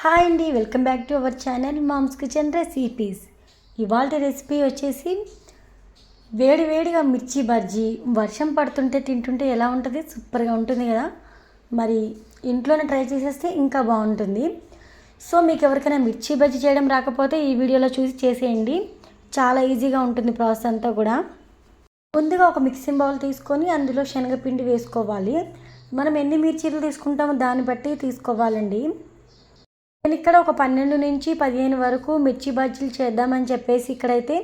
Hi అండి welcome back to our channel mom's kitchen recipes. ఇవాళ recipe వచ్చేసి వేడి వేడిగా మిర్చి బజ్జీ వర్షం పడుతుంటే తింటుంటే ఎలా ఉంటుంది? సూపర్గా ఉంటుంది కదా? మరి ఇంట్లోనే ట్రై చేసేస్తే ఇంకా బాగుంటుంది. సో మీకు ఎవరికైనా మిర్చి బజ్జీ చేయడం రాకపోతే ఈ వీడియోలో చూసి చేసేయండి. చాలా ఈజీగా ఉంటుంది ప్రాసెస్ అంతా కూడా. ముందుగా ఒక మిక్సింగ్ బౌల్ తీసుకొని అందులో శనగపిండి వేసుకోవాలి. మనం ఎన్ని మిర్చీలు తీసుకుంటామో దాన్ని బట్టి తీసుకోవాలండి. నేను ఇక్కడ ఒక పన్నెండు నుంచి పదిహేను వరకు మిర్చి బజ్జీలు చేద్దామని చెప్పేసి ఇక్కడైతే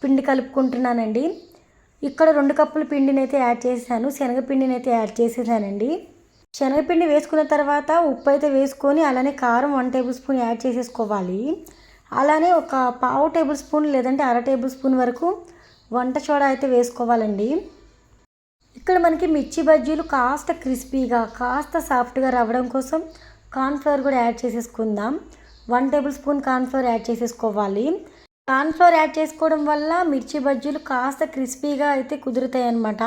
పిండి కలుపుకుంటున్నానండి. ఇక్కడ రెండు కప్పుల పిండిని అయితే యాడ్ చేశాను. శనగపిండిని అయితే యాడ్ చేసేసానండి. శనగపిండి వేసుకున్న తర్వాత ఉప్పు అయితే వేసుకొని అలానే కారం వన్ టేబుల్ స్పూన్ యాడ్ చేసేసుకోవాలి. అలానే ఒక పావు టేబుల్ స్పూన్ లేదంటే అర టేబుల్ స్పూన్ వరకు వంట సోడా అయితే వేసుకోవాలండి. ఇక్కడ మనకి మిర్చి బజ్జీలు కాస్త క్రిస్పీగా కాస్త సాఫ్ట్గా రావడం కోసం కార్న్ఫ్లవర్ కూడా యాడ్ చేసేసుకుందాం. One tablespoon cornflour add చేసేసుకోవాలి. కార్న్ఫ్లవర్ యాడ్ చేసుకోవడం వల్ల మిర్చి బజ్జీలు కాస్త క్రిస్పీగా అయితే కుదురుతాయి అన్నమాట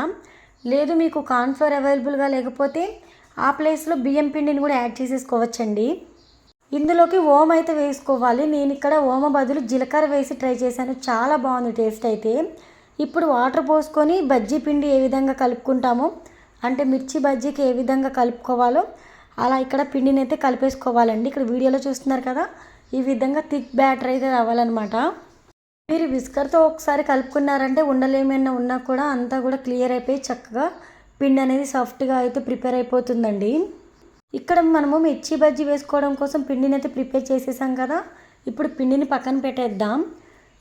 లేదు మీకు కార్న్ఫ్లవర్ అవైలబుల్గా లేకపోతే ఆ ప్లేస్లో బియ్యం పిండిని కూడా యాడ్ చేసేసుకోవచ్చండి. ఇందులోకి ఓమ అయితే వేసుకోవాలి. నేను ఇక్కడ ఓమ బదులు జీలకర్ర వేసి ట్రై చేశాను. చాలా బాగుంది టేస్ట్ అయితే. ఇప్పుడు వాటర్ పోసుకొని బజ్జీ పిండి ఏ విధంగా కలుపుకుంటామో అంటే మిర్చి బజ్జీకి ఏ విధంగా కలుపుకోవాలో అలా ఇక్కడ పిండిని అయితే కలిపేసుకోవాలండి. ఇక్కడ వీడియోలో చూస్తున్నారు కదా ఈ విధంగా థిక్ బ్యాటర్ అయితే రావాలన్నమాట. మీరు విస్కర్తో ఒకసారి కలుపుకున్నారంటే ఉండలేమైనా ఉన్నా కూడా అంతా కూడా క్లియర్ అయిపోయి చక్కగా పిండి అనేది సాఫ్ట్గా అయితే ప్రిపేర్ అయిపోతుందండి. ఇక్కడ మనము మిర్చి బజ్జీ వేసుకోవడం కోసం పిండిని అయితే ప్రిపేర్ చేసేసాం కదా ఇప్పుడు పిండిని పక్కన పెట్టేద్దాం.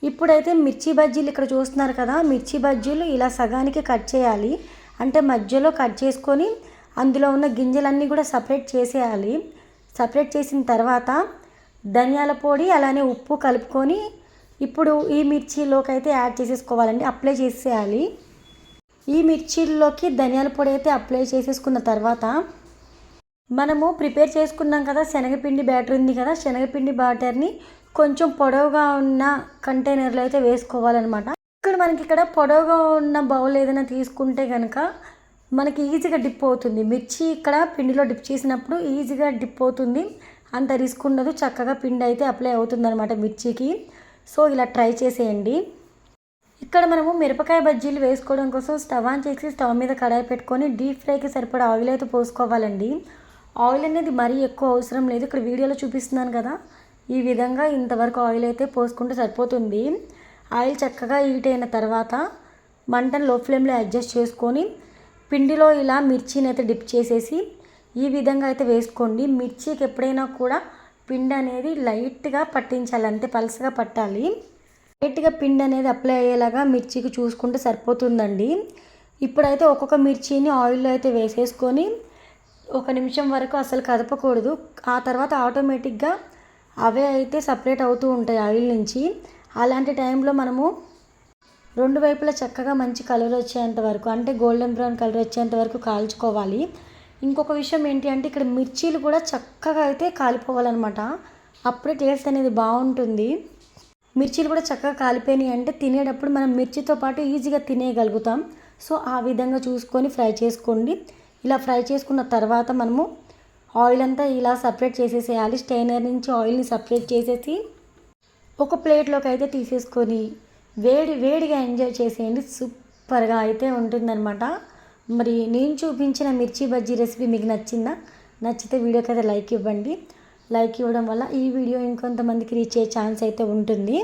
ఇప్పుడైతే మిర్చి బజ్జీలు ఇక్కడ చూస్తున్నారు కదా మిర్చి బజ్జీలు ఇలా సగానికి కట్ చేయాలి. అంటే మధ్యలో కట్ చేసుకొని అందులో ఉన్న గింజలన్నీ కూడా సపరేట్ చేసేయాలి. సపరేట్ చేసిన తర్వాత ధనియాల పొడి అలానే ఉప్పు కలుపుకొని ఇప్పుడు ఈ మిర్చిలోకి అయితే యాడ్ చేసేసుకోవాలండి. అప్లై చేసేయాలి. ఈ మిర్చిల్లోకి ధనియాల పొడి అయితే అప్లై చేసేసుకున్న తర్వాత మనము ప్రిపేర్ చేసుకున్నాం కదా శనగపిండి బ్యాటర్ ఉంది కదా శనగపిండి బ్యాటర్ని కొంచెం పొడవుగా ఉన్న కంటైనర్లో అయితే వేసుకోవాలన్నమాట. ఇక్కడ మనకి ఇక్కడ పొడవుగా ఉన్న బౌల్ ఏదైనా తీసుకుంటే కనుక మనకి ఈజీగా డిప్ అవుతుంది. మిర్చి ఇక్కడ పిండిలో డిప్ చేసినప్పుడు ఈజీగా డిప్ అవుతుంది. అంత రిస్క్ ఉండదు. చక్కగా పిండి అయితే అప్లై అవుతుంది అనమాట మిర్చికి. సో ఇలా ట్రై చేసేయండి. ఇక్కడ మనము మిరపకాయ బజ్జీలు వేసుకోవడం కోసం స్టవ్ ఆన్ చేసి స్టవ్ మీద కడాయి పెట్టుకొని డీప్ ఫ్రైకి సరిపడా ఆయిల్ అయితే పోసుకోవాలండి. ఆయిల్ అనేది మరీ ఎక్కువ అవసరం లేదు. ఇక్కడ వీడియోలో చూపిస్తున్నాను కదా. ఈ విధంగా ఇంతవరకు ఆయిల్ అయితే పోసుకుంటే సరిపోతుంది. ఆయిల్ చక్కగా హీట్ అయిన తర్వాత మంటను లో ఫ్లేమ్లో అడ్జస్ట్ చేసుకొని పిండిలో ఇలా మిర్చిని అయితే డిప్ చేసేసి ఈ విధంగా అయితే వేసుకోండి. మిర్చికి ఎప్పుడైనా కూడా పిండి అనేది లైట్గా పట్టించాలి అంతే పలసగా పట్టాలి. లైట్గా పిండి అనేది అప్లై అయ్యేలాగా మిర్చికి చూసుకుంటే సరిపోతుందండి. ఇప్పుడైతే ఒక్కొక్క మిర్చిని ఆయిల్లో అయితే వేసేసుకొని ఒక నిమిషం వరకు అసలు కదపకూడదు. ఆ తర్వాత ఆటోమేటిక్గా అవే అయితే సపరేట్ అవుతూ ఉంటాయి ఆయిల్ నుంచి. అలాంటి టైంలో మనము రెండు వైపులా చక్కగా మంచి కలర్ వచ్చేంత వరకు అంటే గోల్డెన్ బ్రౌన్ కలర్ వచ్చేంత వరకు కాల్చుకోవాలి. ఇంకొక విషయం ఏంటి అంటే ఇక్కడ మిర్చీలు కూడా చక్కగా అయితే కాలిపోవాలన్నమాట. అప్పుడే టేస్ట్ అనేది బాగుంటుంది. మిర్చీలు కూడా చక్కగా కాలిపోయినాయి అంటే తినేటప్పుడు మనం మిర్చితో పాటు ఈజీగా తినేయగలుగుతాం. సో ఆ విధంగా చూసుకొని ఫ్రై చేసుకోండి. ఇలా ఫ్రై చేసుకున్న తర్వాత మనము ఆయిల్ అంతా ఇలా సపరేట్ చేసేసేయాలి. స్టైనర్ నుంచి ఆయిల్ని సపరేట్ చేసేసి ఒక ప్లేట్లోకి అయితే తీసేసుకొని వేడి వేడిగా ఎంజాయ్ చేసేయండి. సూపర్గా అయితే ఉంటుందన్నమాట. మరి నేను చూపించిన మిర్చి బజ్జీ రెసిపీ మీకు నచ్చిందా? నచ్చితే వీడియోకి అయితే లైక్ ఇవ్వండి. లైక్ ఇవ్వడం వల్ల ఈ వీడియో ఇంకొంతమందికి రీచ్ అయ్యే ఛాన్స్ అయితే ఉంటుంది.